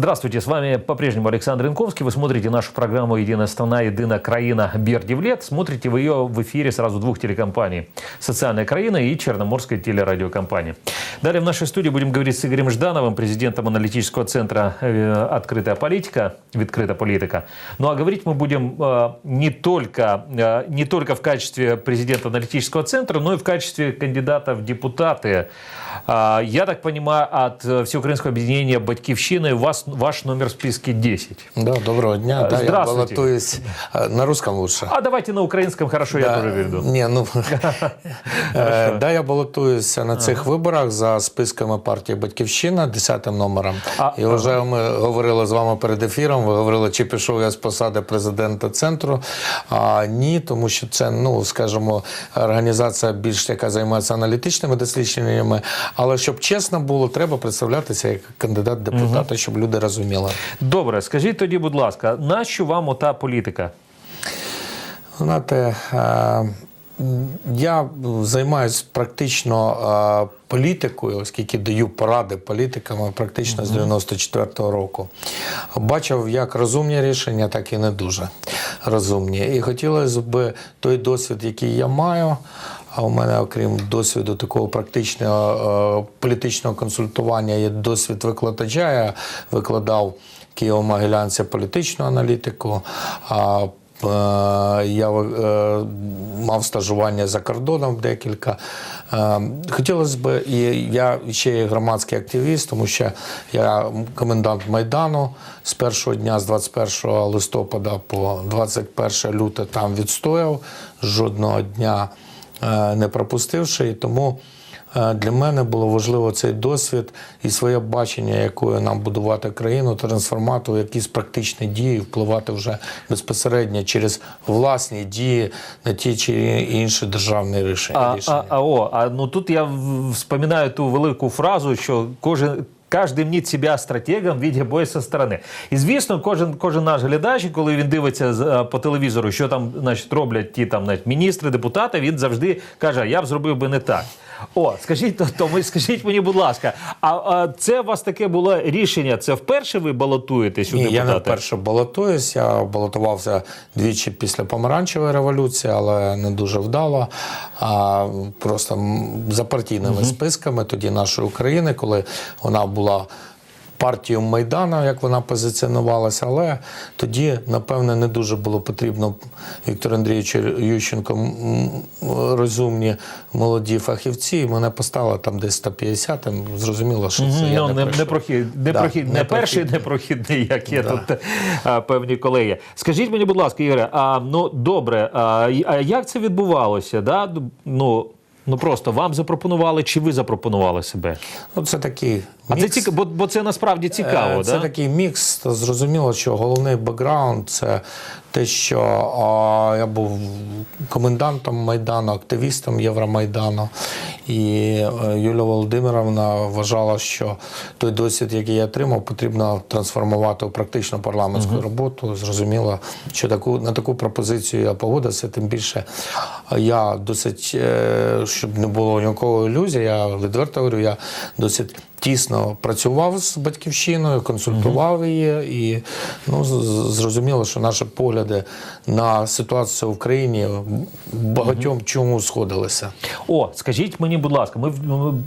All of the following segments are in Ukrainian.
Здравствуйте, с вами по-прежнему Александр Инковский. Вы смотрите нашу программу «Единая страна, единая краина Бердивлет». Смотрите вы ее в эфире сразу двух телекомпаний. «Социальная краина» и Черноморская телерадиокомпания. Далее в нашей студии будем говорить с Игорем Ждановым, президентом аналитического центра э, «Открытая политика», «Открытая политика». Ну а говорить мы будем э, не только, э, не только в качестве президента аналитического центра, но и в качестве кандидата в депутаты. Я так понимаю, от Всеукраинского объединения «Батькивщины» вас ваш номер в списке 10. Да, доброго дня. Да, я баллотуюсь на русском лучше. А давайте на українському, хорошо, да, я теж вийду. Ні, ну, да, я балотуюся на цих виборах за списками партії Батьківщина 10 номером. І вже ми говорили з вами перед ефіром, ви говорили, чи пішов я з посади президента центру. А ні, тому що це, ну, скажімо, організація більш яка займається аналітичними дослідженнями. Але щоб чесно було, треба представлятися як кандидат депутата, щоб люди люди розуміли. Добре, скажіть тоді, будь ласка, нащо вам ота політика? Знаєте, е, я займаюся практично е, політикою, оскільки даю поради політикам практично з 94-го року. Бачив як розумні рішення, так і не дуже розумні. І хотілося б той досвід, який я маю. А у мене, окрім досвіду такого практичного е, політичного консультування, є досвід викладача. Я викладав Києво-Могилянці політичну аналітику. А е, я е, мав стажування за кордоном декілька. Хотілося б, і я ще є громадський активіст, тому що я комендант Майдану з першого дня, з 21 листопада по 21 люте там відстояв жодного дня. Е, не пропустивши. І тому е, для мене було важливо цей досвід і своє бачення, якою нам будувати країну, трансформати в якісь практичні дії, впливати вже безпосередньо через власні дії на ті чи інші державні рішення. А, а, а, о, а ну тут я вспоминаю ту велику фразу, що кожен. Кожен мніть себе стратегом в віді зі сторони. І звісно, кожен кожен наш глядач, коли він дивиться по телевізору, що там значить, роблять ті там навіть, міністри, депутати, він завжди каже: Я б зробив би не так. О, скажіть, то, то скажіть мені, будь ласка, а, а це у вас таке було рішення? Це вперше ви балотуєтесь у Ні, депутати? Я не вперше балотуюсь. Я балотувався двічі після помаранчевої революції, але не дуже вдало. А просто за партійними угу. списками тоді нашої України, коли вона була партію Майдана, як вона позиціонувалася, але тоді, напевне, не дуже було потрібно Віктору Андрійовичу Ющенко розумні молоді фахівці. І мене поставили там десь 150, там зрозуміло, що це mm, я ну, не, не, прохід, не, да, прохід, не, не перший, не прохідний, як є да. тут а, певні колеги. Скажіть мені, будь ласка, Ігоре, а ну добре, а, а як це відбувалося? Да? Ну, Ну просто вам запропонували, чи ви запропонували себе? Ну, це такий а це цікаво, бо, бо це насправді цікаво. Це да? такий мікс. Зрозуміло, що головний бекграунд це те, що а, я був комендантом Майдану, активістом Євромайдану. І е, Юлія Володимировна вважала, що той досвід, який я отримав, потрібно трансформувати у практичну парламентську uh роботу. Зрозуміло, що таку на таку пропозицію я погодився. Тим більше я досить, е, щоб не було ніякого ілюзії, я відверто говорю, я досить тісно працював з батьківщиною, консультував її, і ну зрозуміло, що наші погляди на ситуацію в країні багатьом чому сходилися. О, скажіть мені, будь ласка, ми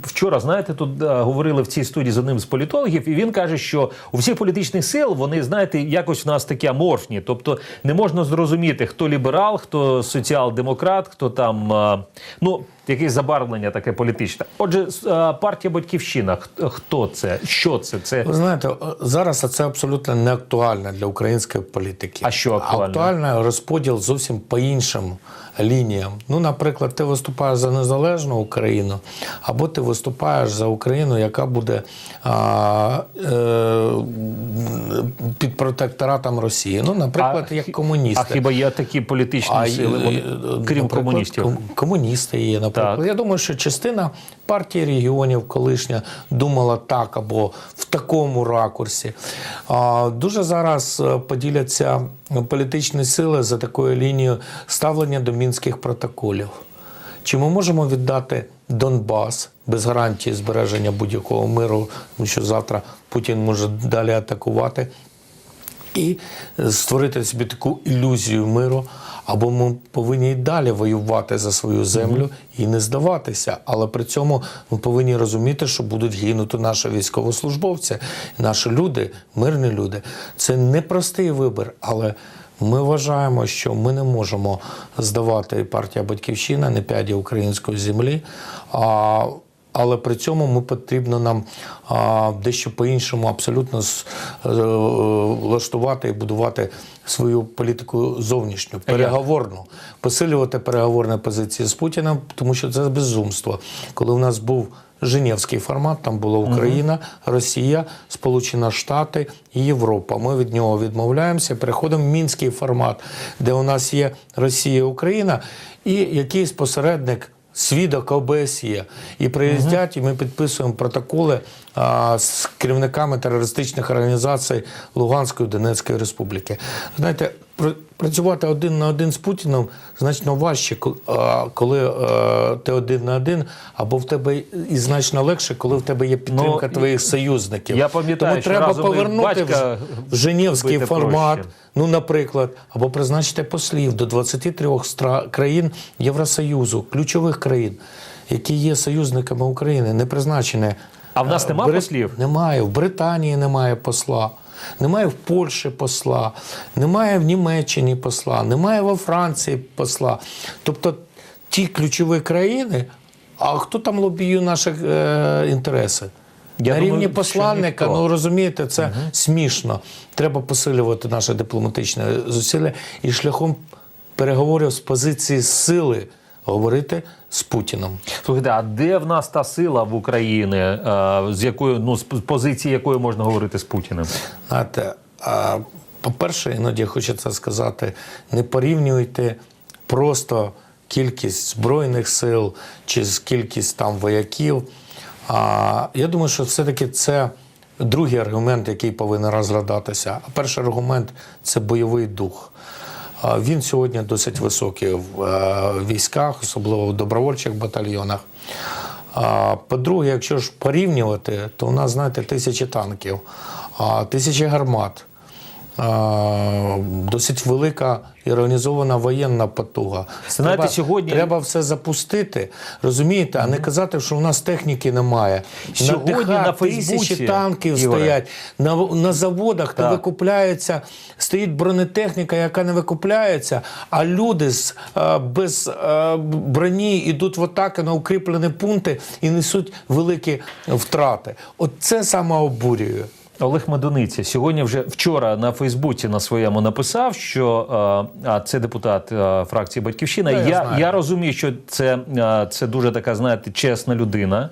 вчора знаєте, тут говорили в цій студії з одним з політологів, і він каже, що у всіх політичних сил вони знаєте, якось в нас такі аморфні, тобто не можна зрозуміти, хто ліберал, хто соціал-демократ, хто там ну якесь забарвлення таке політичне. Отже, партія Батьківщина. Хто це? Що це? Це ви знаєте, зараз це абсолютно не актуально для української політики. А що актуально? Актуально розподіл зовсім по іншим лініям. Ну, наприклад, ти виступаєш за незалежну Україну, або ти виступаєш за Україну, яка буде а, е, під протекторатом Росії. Ну, наприклад, а, як комуністи. А хіба є такі політичні а, сили, вони, крім комуністів? Комуністи є, наприклад. Так. Я думаю, що частина партії регіонів колишня думала так або в такому ракурсі. А, Дуже зараз е, поділяться політичні сили за такою лінією ставлення до мінських протоколів. Чи ми можемо віддати Донбас без гарантії збереження будь-якого миру, тому що завтра Путін може далі атакувати? і створити собі таку ілюзію миру. Або ми повинні й далі воювати за свою землю і не здаватися. Але при цьому ми повинні розуміти, що будуть гинути наші військовослужбовці, наші люди, мирні люди. Це непростий вибір, але ми вважаємо, що ми не можемо здавати партія Батьківщина, не п'яді української землі. А але при цьому ми потрібно нам а, дещо по-іншому абсолютно з- е, влаштувати і будувати свою політику зовнішню, переговорну, посилювати переговорні позиції з Путіним, тому що це безумство. Коли у нас був Женевський формат, там була Україна, Росія, Сполучені Штати і Європа. Ми від нього відмовляємося, переходимо в мінський формат, де у нас є Росія, Україна і якийсь посередник. Свідок ОБСЄ. І приїздять, і ми підписуємо протоколи а, з керівниками терористичних організацій Луганської Донецької Республіки. Знаєте, працювати один на один з Путіним значно важче, коли е, ти один на один, або в тебе і значно легше, коли в тебе є підтримка Ну, твоїх союзників. я пам'ятаю, Тому треба повернути в, Женевський формат. проще. Ну, наприклад, або призначити послів до 23 стра- країн Євросоюзу, ключових країн, які є союзниками України, не призначені. А в нас Е, нема Бри- послів? Немає. В Британії немає посла. Немає в Польщі посла, немає в Німеччині посла, немає во Франції посла. Тобто ті ключові країни, а хто там лобіює наші е, інтереси? Я На думаю, рівні посланника, ну розумієте, це смішно. Треба посилювати наше дипломатичне зусилля і шляхом переговорів з позиції сили говорити з Путіном. Слухайте, а де в нас та сила в Україні, е, з якою ну з позиції якої можна говорити з Путіним? Знаєте, по-перше, іноді хочеться сказати, не порівнюйте просто кількість збройних сил чи кількість там вояків. А, я думаю, що все-таки це другий аргумент, який повинен розглядатися. А перший аргумент це бойовий дух. Він сьогодні досить високий в е, військах, особливо в добровольчих батальйонах. По-друге, якщо ж порівнювати, то у нас, знаєте, тисячі танків, тисячі гармат, досить велика і організована воєнна потуга. Знаєте, треба, сьогодні- треба все запустити, розумієте, а не казати, що в нас техніки немає. Сьогодні на тисячі Фейсбуці, танків Ігоре. стоять на, на заводах, Так. викупляється, стоїть бронетехніка, яка не викупляється, а люди з, е, без е, броні йдуть в атаки на укріплені пункти і несуть великі втрати. От це саме обурює. Олег Медуниця сьогодні вже вчора на Фейсбуці на своєму написав, що е, а це депутат е, фракції Батьківщина. Да, я я, я розумію, що це, е, це дуже така, знаєте, чесна людина.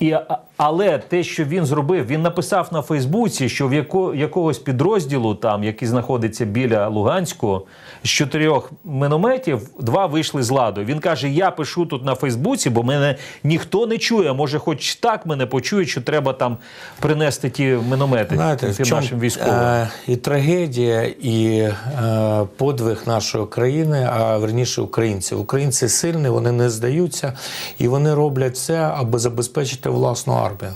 І, але те, що він зробив, він написав на Фейсбуці, що в яко, якогось підрозділу, там, який знаходиться біля Луганську, з чотирьох мінометів два вийшли з ладу. Він каже: Я пишу тут на Фейсбуці, бо мене ніхто не чує. Може, хоч так мене почують, що треба там принести ті міномети Знаєте, тим чому, нашим військовим. е, і трагедія, і е, подвиг нашої країни, а верніше українців. Українці сильні, вони не здаються, і вони роблять все, аби забезпечити власну армію.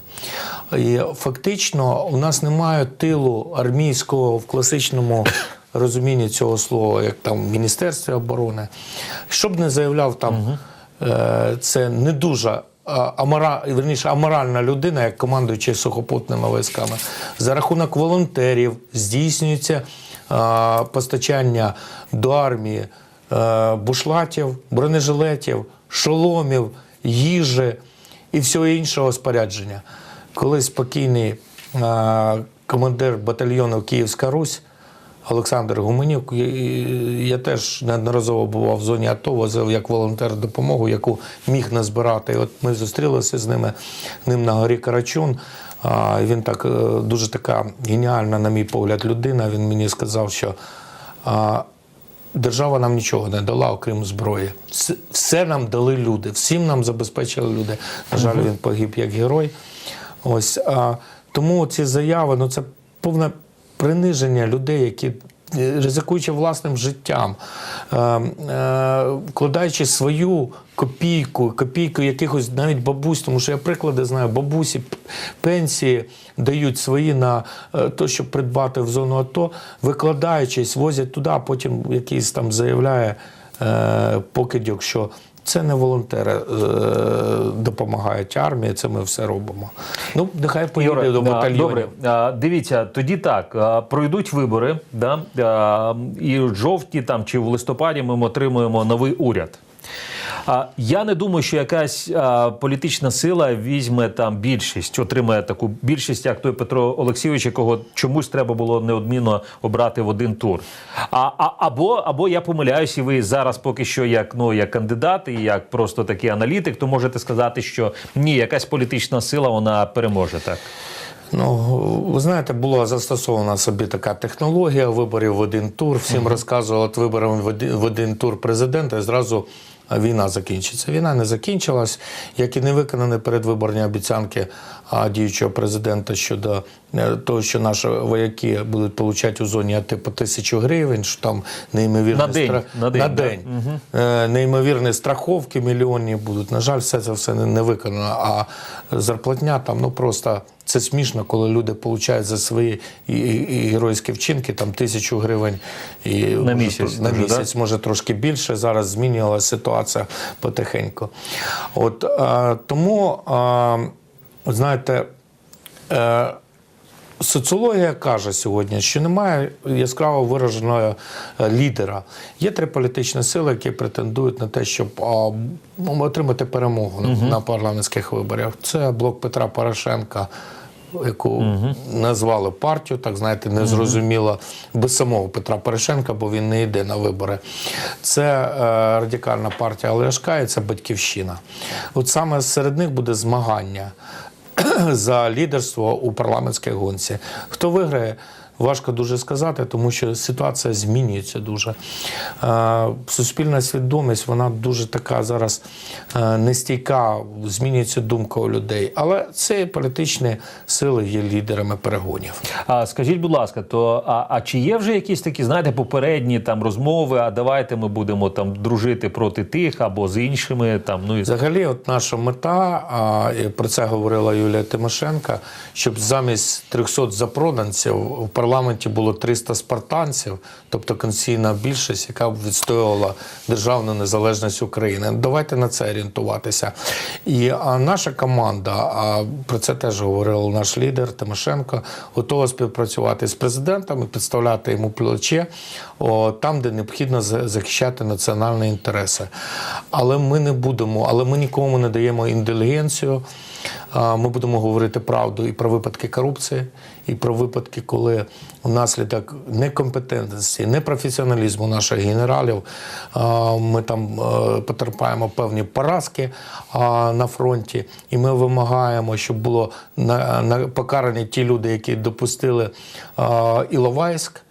І фактично у нас немає тилу армійського в класичному розумінні цього слова, як там в Міністерстві оборони. Щоб не заявляв там, е, це не дуже амора, верніше, аморальна людина, як командуючий сухопутними військами. За рахунок волонтерів здійснюється а, постачання до армії а, бушлатів, бронежилетів, шоломів, їжі і всього іншого спорядження. Коли спокійний командир батальйону Київська Русь Олександр Гуменюк. Я теж неодноразово бував в зоні АТО, возив як волонтер допомогу, яку міг назбирати. От ми зустрілися з ними ним на горі Карачун. Він так е, дуже така геніальна, на мій погляд, людина. Він мені сказав, що держава нам нічого не дала, окрім зброї. Все, нам дали люди, всім нам забезпечили люди. На жаль, він погиб як герой. Ось а, тому ці заяви, ну це повне приниження людей, які ризикуючи власним життям, е, е, вкладаючи свою копійку, копійку якихось навіть бабусь, тому що я приклади знаю, бабусі пенсії дають свої на е, те, щоб придбати в зону АТО, викладаючись, возять туди, а потім якийсь там заявляє е, покидьок, що це не волонтери е, допомагають армії, це ми все робимо. Ну, нехай поїде до батальйонів. Добре, а, дивіться, тоді так, а, пройдуть вибори, да, а, і в жовтні там, чи в листопаді ми отримуємо новий уряд. Я не думаю, що якась політична сила візьме там більшість, отримає таку більшість, як той Петро Олексійович, якого чомусь треба було неодмінно обрати в один тур. А, а або, або я помиляюсь, і ви зараз поки що як ну як кандидат і як просто такий аналітик, то можете сказати, що ні, якась політична сила вона переможе так. Ну, ви знаєте, була застосована собі така технологія виборів в один тур. Всім розказували, от вибором в один, в один тур президента, і зразу війна закінчиться. Війна не закінчилась, як і не виконані передвиборні обіцянки діючого президента щодо е, того, що наші вояки будуть отримати у зоні АТ по тисячу гривень, що там неймовірні На день, стра- на день, на день. Е, неймовірні страховки мільйонні будуть. На жаль, все це все не виконано. А зарплатня там ну просто це смішно, коли люди отримують за свої і, і, і геройські вчинки там тисячу гривень і може, місяць на місяць, може трошки більше. Зараз змінювалася ситуація потихеньку. От е, тому, е, знаєте. Е, Соціологія каже сьогодні, що немає яскраво вираженого е, лідера. Є три політичні сили, які претендують на те, щоб отримати перемогу на- на парламентських виборах. Це блок Петра Порошенка, яку назвали партію, так знаєте, не зрозуміло без самого Петра Порошенка, бо він не йде на вибори. Це е, радикальна партія Олешка і це батьківщина. От саме серед них буде змагання за лідерство у парламентській гонці. Хто виграє? Важко дуже сказати, тому що ситуація змінюється дуже. Суспільна свідомість, вона дуже така зараз е, нестійка, змінюється думка у людей. Але ці політичні сили є лідерами перегонів. А скажіть, будь ласка, то а, а чи є вже якісь такі, знаєте, попередні там розмови? А давайте ми будемо там дружити проти тих або з іншими там. Ну і Взагалі, от наша мета, а, і про це говорила Юлія Тимошенко, щоб замість 300 запроданців в парламенті було 300 спартанців, тобто конституційна більшість, яка б відстоювала державну незалежність України. Давайте на це орієнтуватися. І а, наша команда, а про це теж говорив наш лідер Тимошенко, готова співпрацювати з президентом і підставляти йому плече о, там, де необхідно захищати національні інтереси. Але ми не будемо, але ми нікому не даємо інтелігенцію. Ми будемо говорити правду і про випадки корупції, і про випадки, коли внаслідок некомпетентності, непрофесіоналізму наших генералів ми там е, потерпаємо певні поразки на фронті, і ми вимагаємо, щоб було покарані ті люди, які допустили Іловайськ.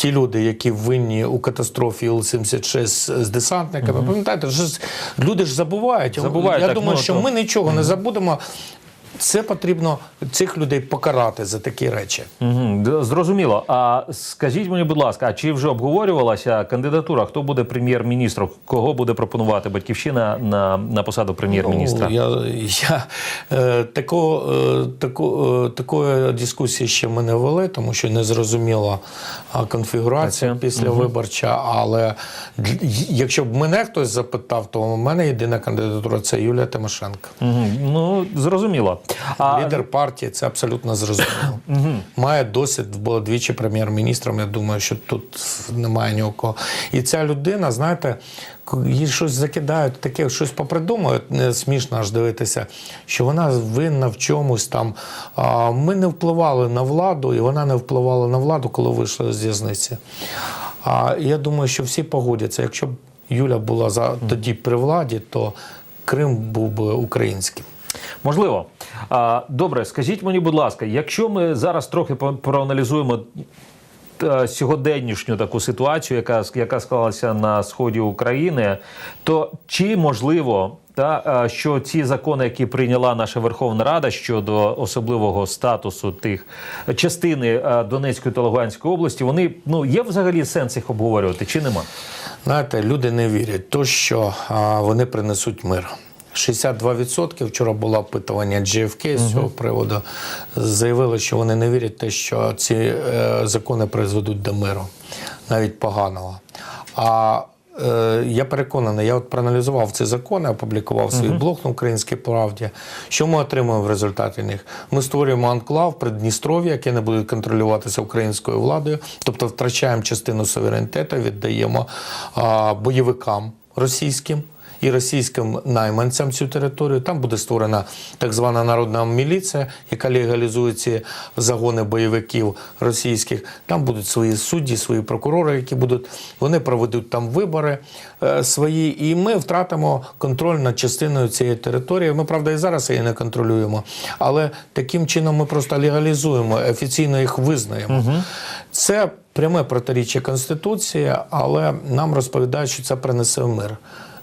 Ті люди, які винні у катастрофі Іл-76 з десантниками, пам'ятаєте, люди ж забувають. Забувають, Я так, думаю, ну, що то- ми нічого не забудемо. Це потрібно цих людей покарати за такі речі. Угу, зрозуміло. А скажіть мені, будь ласка, а чи вже обговорювалася кандидатура? Хто буде прем'єр-міністром? Кого буде пропонувати батьківщина на, на посаду прем'єр-міністра? Ну, я, я, е, такого, е, тако, е, такої дискусії ще ми не вели, тому що не зрозуміла конфігурація Так, після виборча. Але якщо б мене хтось запитав, то у мене єдина кандидатура це Юлія Тимошенко. Угу, ну зрозуміло. А, Лідер партії це абсолютно зрозуміло. Має досвід, була двічі прем'єр-міністром. Я думаю, що тут немає ні у кого. І ця людина, знаєте, їй щось закидають, таке щось попридумують, не смішно аж дивитися, що вона винна в чомусь там. Ми не впливали на владу, і вона не впливала на владу, коли вийшла з в'язниці. А я думаю, що всі погодяться. Якщо б Юля була за тоді при владі, то Крим був би українським. Можливо. Добре, скажіть мені, будь ласка, якщо ми зараз трохи проаналізуємо е, сьогоденнішню таку ситуацію, яка, яка склалася на сході України, то чи можливо та е, що ці закони, які прийняла наша Верховна Рада щодо особливого статусу тих частини е, Донецької та Луганської області, вони ну є взагалі сенс їх обговорювати чи нема? Знаєте, люди не вірять, то що вони принесуть мир. 62% вчора було опитування GFK з цього приводу. Заявили, що вони не вірять те, що ці е, закони призведуть до миру, навіть поганого. А е, я переконаний, я от проаналізував ці закони, опублікував свій блог на українській правді. Що ми отримуємо в результаті них? Ми створюємо анклав Придністров'я, яке не буде контролюватися українською владою, тобто втрачаємо частину суверенітету, віддаємо а, бойовикам російським. І російським найманцям цю територію там буде створена так звана народна міліція, яка легалізує ці загони бойовиків російських. Там будуть свої судді, свої прокурори, які будуть вони проведуть там вибори е, свої, і ми втратимо контроль над частиною цієї території. Ми правда і зараз її не контролюємо, але таким чином ми просто легалізуємо, офіційно їх визнаємо. Це пряме протиріччя конституції, але нам розповідають, що це принесе мир.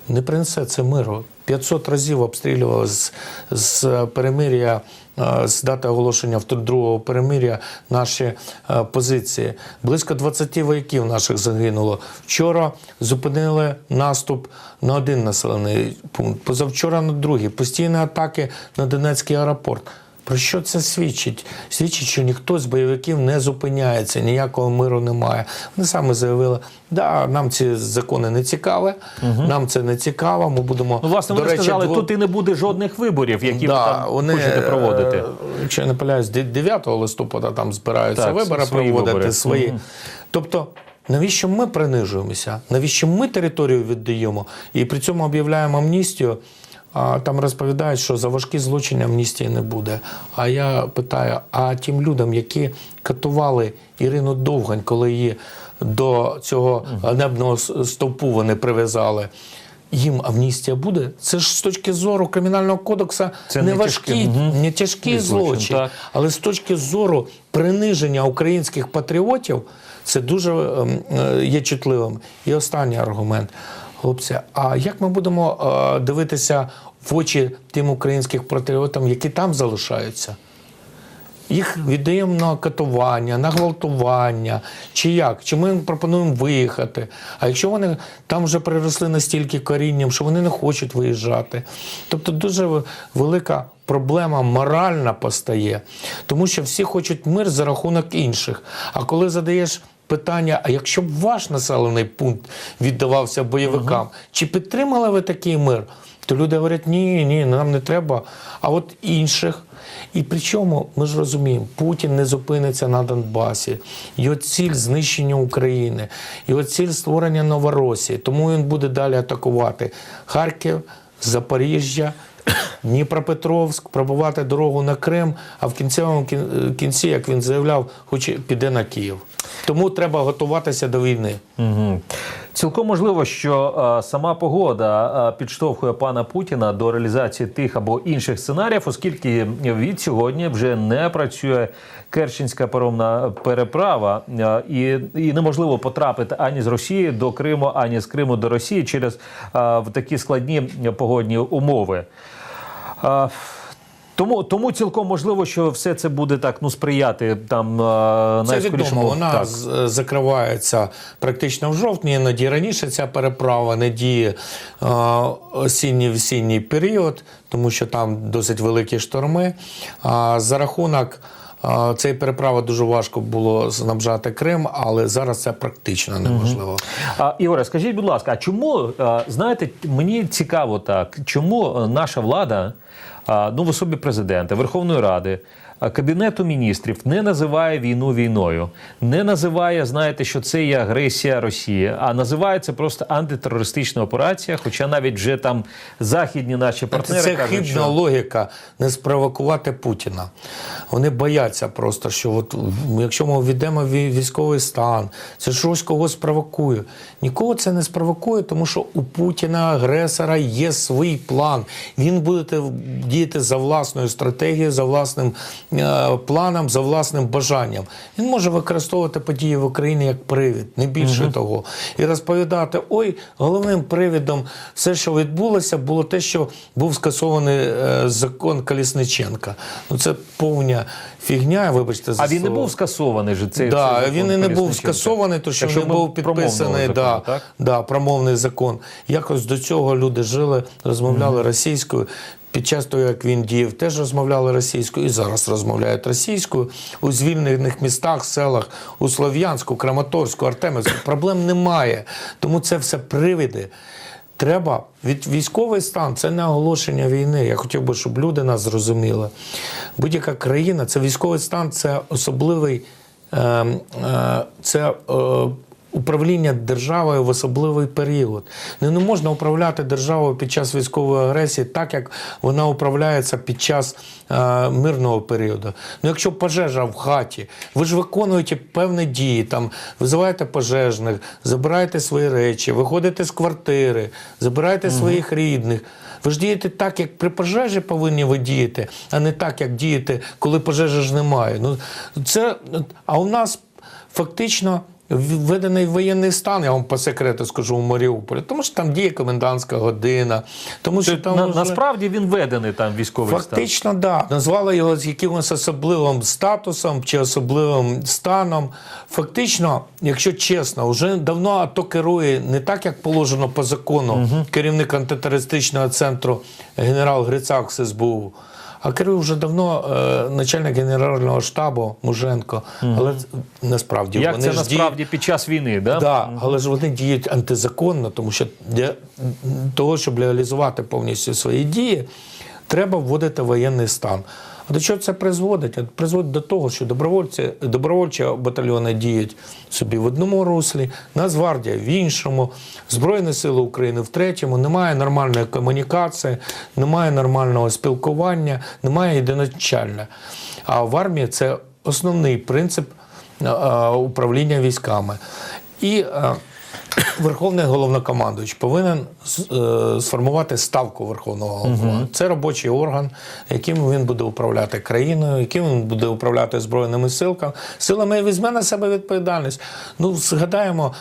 Не принесе це миру. 500 разів обстрілювали з, з перемир'я, е, з дати оголошення другого перемир'я наші е, позиції. Близько 20 вояків наших загинуло. Вчора зупинили наступ на один населений пункт, позавчора на другий. Постійні атаки на Донецький аеропорт. Про що це свідчить? Свідчить, що ніхто з бойовиків не зупиняється, ніякого миру немає. Вони саме заявили, да, нам ці закони не цікаві, нам це не цікаво. Ми будемо Ну, власне, до вони речі, сказали, дво- тут і не буде жодних виборів, які ви там хочете проводити. е, Якщо я не помиляюсь, де- 9 листопада там збираються Так, вибори свої проводити вибори. свої. Тобто, навіщо ми принижуємося? Навіщо ми територію віддаємо і при цьому об'являємо амністію? А там розповідають, що за важкі злочини амністії не буде. А я питаю: а тим людям, які катували Ірину Довгань, коли її до цього ганебного с- стовпу вони прив'язали. Їм амністія буде? Це ж з точки зору кримінального кодексу Це не не важкі, тяжкі, мгм. не Не злочин, так. Але з точки зору приниження українських патріотів, це дуже ем, е, є чутливим. І останній аргумент. Хлопці, а як ми будемо е, дивитися в очі тим українським патріотам, які там залишаються? Їх віддаємо на катування, на гвалтування, чи як? Чи ми їм пропонуємо виїхати? А якщо вони там вже приросли настільки корінням, що вони не хочуть виїжджати. Тобто дуже велика проблема моральна постає, тому що всі хочуть мир за рахунок інших. А коли задаєш питання, а якщо б ваш населений пункт віддавався бойовикам, чи підтримали ви такий мир? То люди говорять, ні, ні, нам не треба. А от інших. І причому ми ж розуміємо, Путін не зупиниться на Донбасі. Його ціль знищення України, його ціль створення Новоросії. Тому він буде далі атакувати Харків, Запоріжжя. Дніпропетровськ, пробувати дорогу на Крим, а в кінцевому кін- кінці, як він заявляв, хоче піде на Київ. Тому треба готуватися до війни. Угу. Цілком можливо, що е, сама погода е, підштовхує пана Путіна до реалізації тих або інших сценаріїв, оскільки від сьогодні вже не працює Керченська паромна переправа, е, і, і неможливо потрапити ані з Росії до Криму, ані з Криму до Росії через е, в такі складні погодні умови. Е, тому, тому цілком можливо, що все це буде так ну сприяти там е, Це відомо. Вона так. закривається практично в жовтні, іноді раніше ця переправа не діє осінній осінній-весінній період, тому що там досить великі шторми. А за рахунок е, переправа дуже важко було снабжати Крим, але зараз це практично неможливо. А, Ігоре, скажіть, будь ласка, а чому знаєте, мені цікаво так, чому наша влада, ну в особі президента, Верховної Ради, Кабінету міністрів не називає війну війною, не називає, знаєте, що це є агресія Росії, а називає це просто антитерористична операція. Хоча навіть вже там західні наші партнери Це кажуть, хибна що логіка не спровокувати Путіна. Вони бояться просто, що от, якщо ми введемо військовий стан, це щось когось спровокує. Нікого це не спровокує, тому що у Путіна, агресора, є свій план. Він буде діяти за власною стратегією, за власним планам, за власним бажанням. Він може використовувати події в Україні як привід, не більше того. І розповідати: ой, головним привідом все, що відбулося, було те, що був скасований е, закон Колісниченка. Ну це повня фігня, вибачте за А він не був скасований же цей, Да, цей закон він і не був скасований, тому що він був підписаний закону, да, так? да, промовний закон. Якось до цього люди жили, розмовляли російською. Під час того, як він діяв, теж розмовляли російською і зараз розмовляють російською у звільнених містах, селах, у Слов'янську, Краматорську, Артемівську. Проблем немає. Тому це все привиди. Треба від військовий стан це не оголошення війни. Я хотів би, щоб люди нас зрозуміли. Будь-яка країна, це військовий стан, це особливий, е, е, це е, управління державою в особливий період. Не, можна управляти державою під час військової агресії так, як вона управляється під час е, мирного періоду. Ну, якщо пожежа в хаті, ви ж виконуєте певні дії, там визиваєте пожежних, забираєте свої речі, виходите з квартири, забираєте своїх рідних. Ви ж дієте так, як при пожежі повинні ви діяти, а не так, як дієте, коли пожежі ж немає. Ну, це, а у нас фактично введений воєнний стан, я вам по секрету скажу у Маріуполі, тому що там діє комендантська година, тому що там На, вже- насправді він введений там військовий стан. Фактично, так. Да. Назвали його з якимось особливим статусом чи особливим станом. Фактично, якщо чесно, вже давно АТО керує не так, як положено по закону керівник антитерористичного центру генерал Грицак з СБУ. А керує вже давно е, начальник генерального штабу Муженко. Але насправді Як вони це ж насправді під час війни, да? Да, але ж вони діють антизаконно, тому що для того, щоб реалізувати повністю свої дії, треба вводити воєнний стан. А до чого це призводить? Призводить до того, що добровольці, добровольчі батальйони діють собі в одному руслі, Нацгвардія в іншому, Збройні Сили України в третьому, немає нормальної комунікації, немає нормального спілкування, немає єдиначальне. А в армії це основний принцип е, е, управління військами. І е, Верховний головнокомандуючий повинен е, сформувати ставку Верховного головного. Це робочий орган, яким він буде управляти країною, яким він буде управляти збройними силками, силами візьме на себе відповідальність. Ну, згадаємо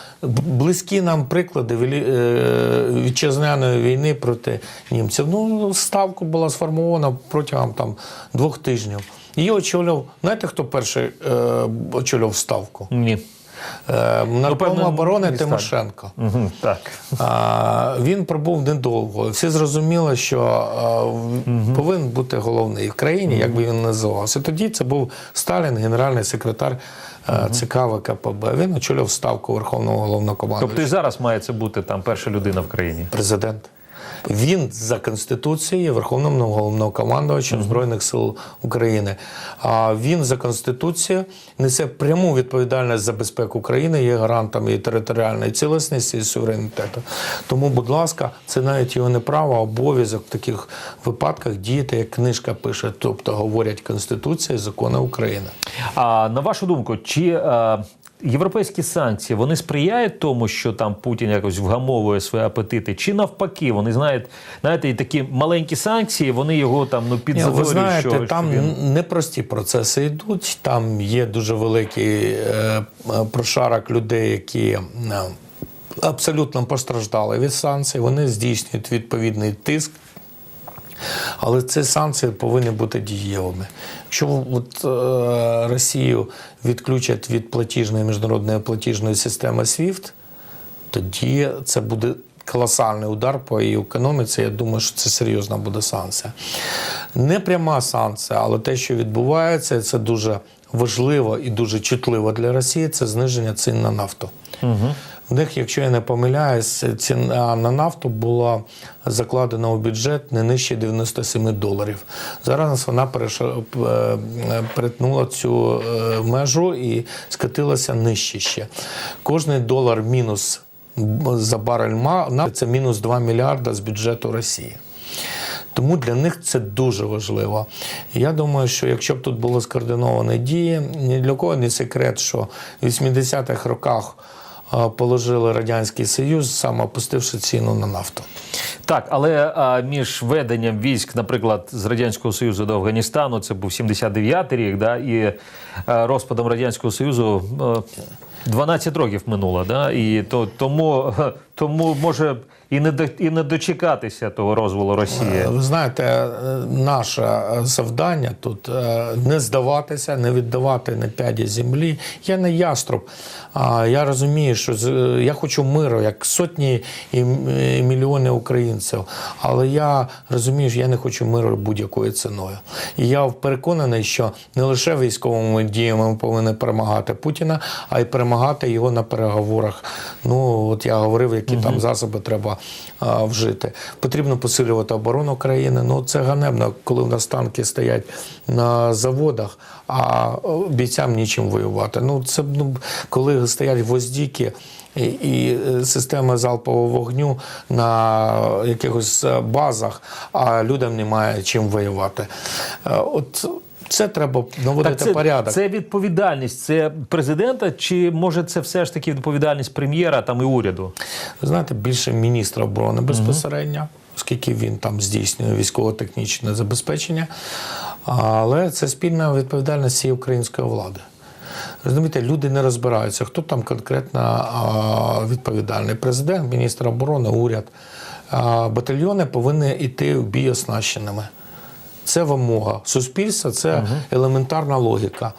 близькі нам приклади е, вітчизняної війни проти німців. Ну, ставка була сформована протягом там двох тижнів. Її очолював, знаєте, хто перший е, очолював ставку? Ні. Е, Нарком певно, оборони. Тимошенко. Угу, так. А, він пробув недовго. Всі зрозуміли, що в- повинен бути головний в країні, як би він називався. Тоді це був Сталін, генеральний секретар е, ЦК ВКПБ. Він очолював ставку Верховного головнокомандуючого. Тобто і зараз має це бути там перша людина в країні. Президент. Він за Конституцією Верховним головнокомандувачем Збройних сил України. А він за Конституцією несе пряму відповідальність за безпеку країни, є гарантом і територіальної цілісності і суверенітету. Тому, будь ласка, це навіть його не право, а обов'язок в таких випадках діяти, як книжка пише, тобто говорять Конституція і закони України. А на вашу думку, чи е, європейські санкції вони сприяють тому, що там Путін якось вгамовує свої апетити, чи навпаки, вони знають, знаєте, і такі маленькі санкції, вони його там ну Ні, підзадорюють. ви знаєте, що, там що він... непрості процеси йдуть. Там є дуже великий е, е, прошарок людей, які е, абсолютно постраждали від санкцій. Вони здійснюють відповідний тиск. Але ці санкції повинні бути дієвими. Якщо от, е, Росію відключать від платіжної міжнародної платіжної системи SWIFT, тоді це буде колосальний удар по її економіці. Я думаю, що це серйозна буде санкція. Не пряма санкція, але те, що відбувається, це дуже важливо і дуже чутливо для Росії. Це зниження цін на нафту. Угу. В них, якщо я не помиляюсь, ціна на нафту була закладена у бюджет не нижче 97 доларів. Зараз вона е, перетнула цю е, межу і скатилася нижче ще. Кожний долар мінус за барель нафти – це мінус 2 мільярда з бюджету Росії. Тому для них це дуже важливо. Я думаю, що якщо б тут були скоординовані дії, ні для кого не секрет, що в 80-х роках положили Радянський Союз, саме опустивши ціну на нафту. Так, але а, між веденням військ, наприклад, з радянського союзу до Афганістану, це був 79-й рік, да, і е, розпадом радянського союзу е, 12 років минуло. Да, і то, тому, тому може і не до і не дочекатися того розвалу Росії. Е, Ви знаєте, е, наше е, завдання тут не здаватися, не віддавати не п'яді землі. Я не яструб. А я розумію, що я хочу миру, як сотні і мільйони українців. Але я розумію, що я не хочу миру будь-якою ціною. І я переконаний, що не лише військовими діями ми повинні перемагати Путіна, а й перемагати його на переговорах. Ну от я говорив, які там засоби треба а, вжити. Потрібно посилювати оборону країни. Ну це ганебно, коли в нас танки стоять на заводах, а бійцям нічим воювати. Ну це ну, коли стоять гвоздіки. І, е, система залпового вогню на якихось е, базах, а людям немає чим воювати. Е, От це треба наводити це, порядок. це відповідальність це президента, чи може це все ж таки відповідальність прем'єра там і уряду? Ви знаєте, більше міністра оборони безпосередньо, оскільки він там здійснює військово-технічне забезпечення. Але це спільна відповідальність всієї української влади. Розумієте, люди не розбираються, хто там конкретно відповідальний. Президент, міністр оборони, уряд. Батальйони повинні йти в бій оснащеними. Це вимога суспільства, це елементарна логіка.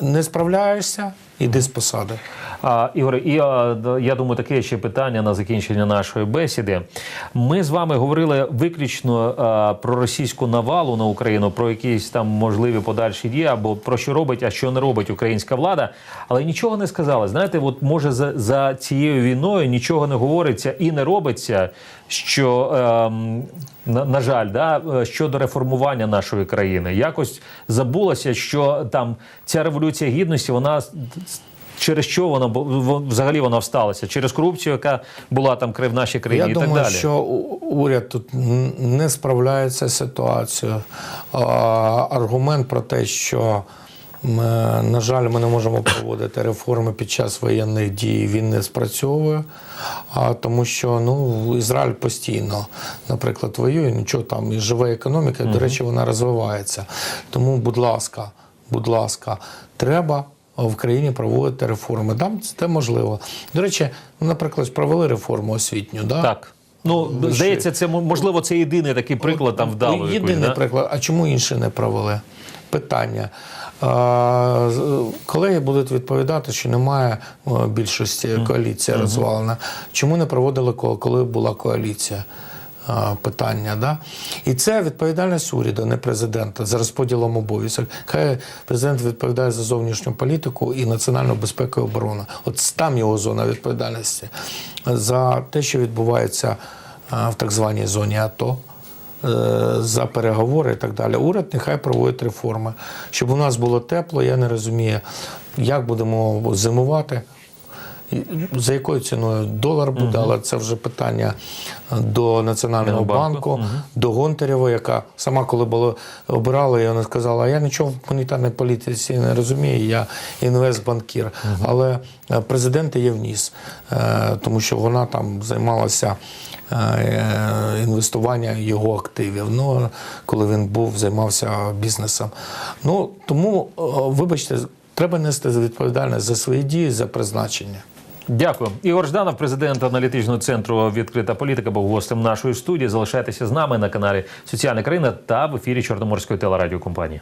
Не справляєшся, іди з посади. А, Ігор, і я думаю, таке ще питання на закінчення нашої бесіди. Ми з вами говорили виключно а, про російську навалу на Україну, про якісь там можливі подальші дії, або про що робить, а що не робить українська влада, але нічого не сказали. Знаєте, от може за, за цією війною нічого не говориться і не робиться. Що ем, на, на жаль, да, е, щодо реформування нашої країни, якось забулося, що там ця революція гідності, вона через що вона взагалі вона всталася? Через корупцію, яка була там в нашій країні, Я і думаю, так далі. що уряд тут не справляється з ситуацією. Аргумент про те, що м, е, на жаль, ми не можемо проводити реформи під час воєнних дій, він не спрацьовує. А тому що ну Ізраїль постійно, наприклад, воює, нічого там і живе економіка. До речі, вона розвивається. Тому, будь ласка, будь ласка, треба в країні проводити реформи. Там це можливо. До речі, ну, наприклад, провели реформу освітню. Да? Так. Ну, Ну, здається, це мо- можливо це єдиний такий приклад там вдалий. Єдиний да? приклад. А чому інші не провели? Питання. Колеги будуть відповідати, що немає більшості коаліція розвалена. Чому не проводили, ко- коли була коаліція? А, Питання, да? І це відповідальність уряду, не президента за розподілом обов'язок. Хай президент відповідає за зовнішню політику і національну безпеку і оборону. От там його зона відповідальності за те, що відбувається в так званій зоні АТО е, за переговори і так далі. Уряд нехай проводить реформи. Щоб у нас було тепло, я не розумію, як будемо зимувати. За якою ціною долар буде, але це вже питання до Національного Банку. банку, до Гонтарєва, яка сама, коли була обирала, і вона сказала: я нічого в монетарній політиці не розумію, я інвестбанкір. Але е, президент її вніс, е, тому що вона там займалася е, інвестування його активів. Ну, коли він був, займався бізнесом. Ну тому, е, вибачте, треба нести відповідальність за свої дії, за призначення. Дякую. Ігор Жданов, президент аналітичного центру Відкрита політика, був гостем нашої студії. Залишайтеся з нами на каналі Соціальна країна та в ефірі Чорноморської телерадіокомпанії.